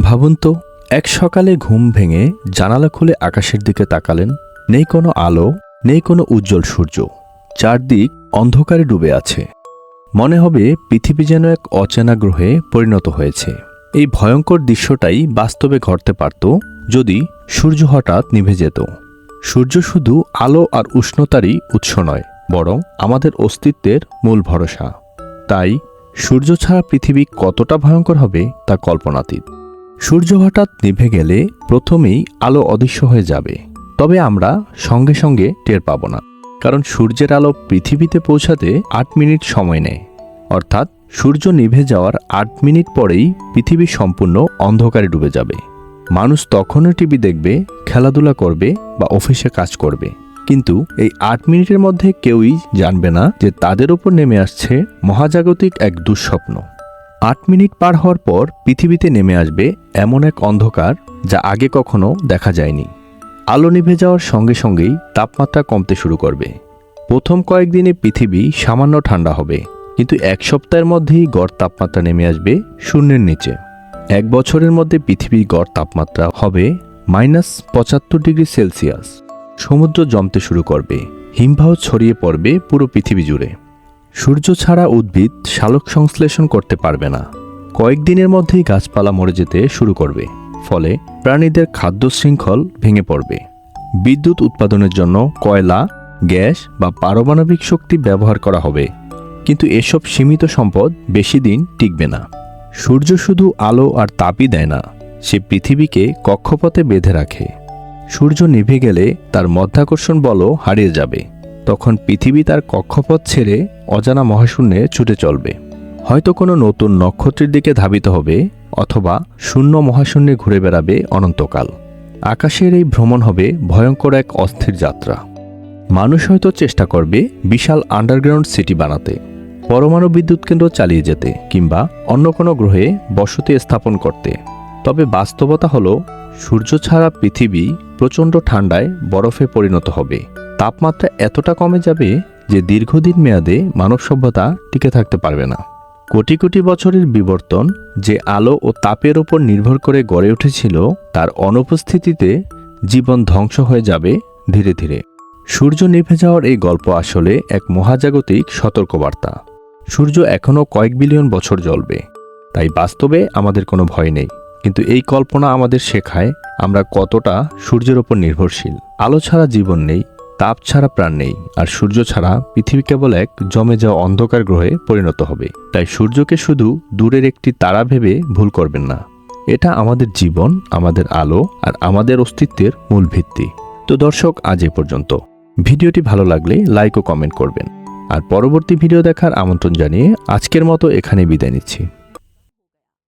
ভাবুন তো, এক সকালে ঘুম ভেঙে জানালা খুলে আকাশের দিকে তাকালেন, নেই কোনো আলো, নেই কোনো উজ্জ্বল সূর্য। চারদিক অন্ধকারে ডুবে আছে। মনে হবে পৃথিবী যেন এক অচেনা গ্রহে পরিণত হয়েছে। এই ভয়ঙ্কর দৃশ্যটাই বাস্তবে ঘটতে পারত যদি সূর্য হঠাৎ নিভে যেত। সূর্য শুধু আলো আর উষ্ণতারই উৎস নয়, বরং আমাদের অস্তিত্বের মূল ভরসা। তাই সূর্য ছাড়া পৃথিবী কতটা ভয়ঙ্কর হবে তা কল্পনাতীত। সূর্য হঠাৎ নিভে গেলে প্রথমেই আলো অদৃশ্য হয়ে যাবে। তবে আমরা সঙ্গে সঙ্গে টের পাব না, কারণ সূর্যের আলো পৃথিবীতে পৌঁছাতে আট মিনিট সময় নেয়। অর্থাৎ সূর্য নিভে যাওয়ার আট মিনিট পরেই পৃথিবী সম্পূর্ণ অন্ধকারে ডুবে যাবে। মানুষ তখনও টিভি দেখবে, খেলাধুলা করবে বা অফিসে কাজ করবে। কিন্তু এই আট মিনিটের মধ্যে কেউই জানবে না যে তাদের উপর নেমে আসছে মহাজাগতিক এক দুঃস্বপ্ন। আট মিনিট পার হওয়ার পর পৃথিবীতে নেমে আসবে এমন এক অন্ধকার যা আগে কখনো দেখা যায়নি। আলো নিভে যাওয়ার সঙ্গে সঙ্গেই তাপমাত্রা কমতে শুরু করবে। প্রথম কয়েকদিনে পৃথিবী সামান্য ঠান্ডা হবে, কিন্তু এক সপ্তাহের মধ্যেই গড় তাপমাত্রা নেমে আসবে শূন্যের নিচে। এক বছরের মধ্যে পৃথিবীর গড় তাপমাত্রা হবে মাইনাস পঁচাত্তর ডিগ্রি সেলসিয়াস। সমুদ্র জমতে শুরু করবে, হিমবাহ ছড়িয়ে পড়বে পুরো পৃথিবী জুড়ে। সূর্য ছাড়া উদ্ভিদ শালক সংশ্লেষণ করতে পারবে না। কয়েকদিনের মধ্যেই গাছপালা মরে যেতে শুরু করবে, ফলে প্রাণীদের খাদ্য শৃঙ্খল ভেঙে পড়বে। বিদ্যুৎ উৎপাদনের জন্য কয়লা, গ্যাস বা পারমাণবিক শক্তি ব্যবহার করা হবে, কিন্তু এসব সীমিত সম্পদ বেশি দিন টিকবে না। সূর্য শুধু আলো আর তাপই দেয় না, সে পৃথিবীকে কক্ষপথে বেঁধে রাখে। সূর্য নিভে গেলে তার মধ্যাকর্ষণ বলও হারিয়ে যাবে। তখন পৃথিবী তার কক্ষপথ ছেড়ে অজানা মহাশূন্যে ছুটে চলবে। হয়তো কোনো নতুন নক্ষত্রের দিকে ধাবিত হবে অথবা শূন্য মহাশূন্যে ঘুরে বেড়াবে অনন্তকাল। আকাশের এই ভ্রমণ হবে ভয়ঙ্কর এক অস্থির যাত্রা। মানুষ হয়তো চেষ্টা করবে বিশাল আন্ডারগ্রাউন্ড সিটি বানাতে, পরমাণু বিদ্যুৎ কেন্দ্র চালিয়ে যেতে কিংবা অন্য কোনো গ্রহে বসতি স্থাপন করতে। তবে বাস্তবতা হলো, সূর্য ছাড়া পৃথিবী প্রচণ্ড ঠান্ডায় বরফে পরিণত হবে। তাপমাত্রা এতটা কমে যাবে যে দীর্ঘদিন মেয়াদে মানব সভ্যতা টিকে থাকতে পারবে না। কোটি কোটি বছরের বিবর্তন যে আলো ও তাপের উপর নির্ভর করে গড়ে উঠেছিল, তার অনুপস্থিতিতে জীবন ধ্বংস হয়ে যাবে ধীরে ধীরে। সূর্য নিভে যাওয়ার এই গল্প আসলে এক মহাজাগতিক সতর্কবার্তা। সূর্য এখনও কয়েক বিলিয়ন বছর জ্বলবে। তাই বাস্তবে আমাদের কোনো ভয় নেই। কিন্তু এই কল্পনা আমাদের শেখায় আমরা কতটা সূর্যের ওপর নির্ভরশীল। আলো ছাড়া জীবন নেই তাপ ছাড়া প্রাণ নেই, আর সূর্য ছাড়া পৃথিবী কেবল এক জমে যাওয়া অন্ধকার গ্রহে পরিণত হবে। তাই সূর্যকে শুধু দূরের একটি তারা ভেবে ভুল করবেন না। এটা আমাদের জীবন, আমাদের আলো, আর আমাদের অস্তিত্বের মূল ভিত্তি। তো দর্শক, আজ এ পর্যন্ত। ভিডিওটি ভালো লাগলে লাইক ও কমেন্ট করবেন। আর পরবর্তী ভিডিও দেখার আমন্ত্রণ জানিয়ে আজকের মতো এখানে বিদায় নিচ্ছি।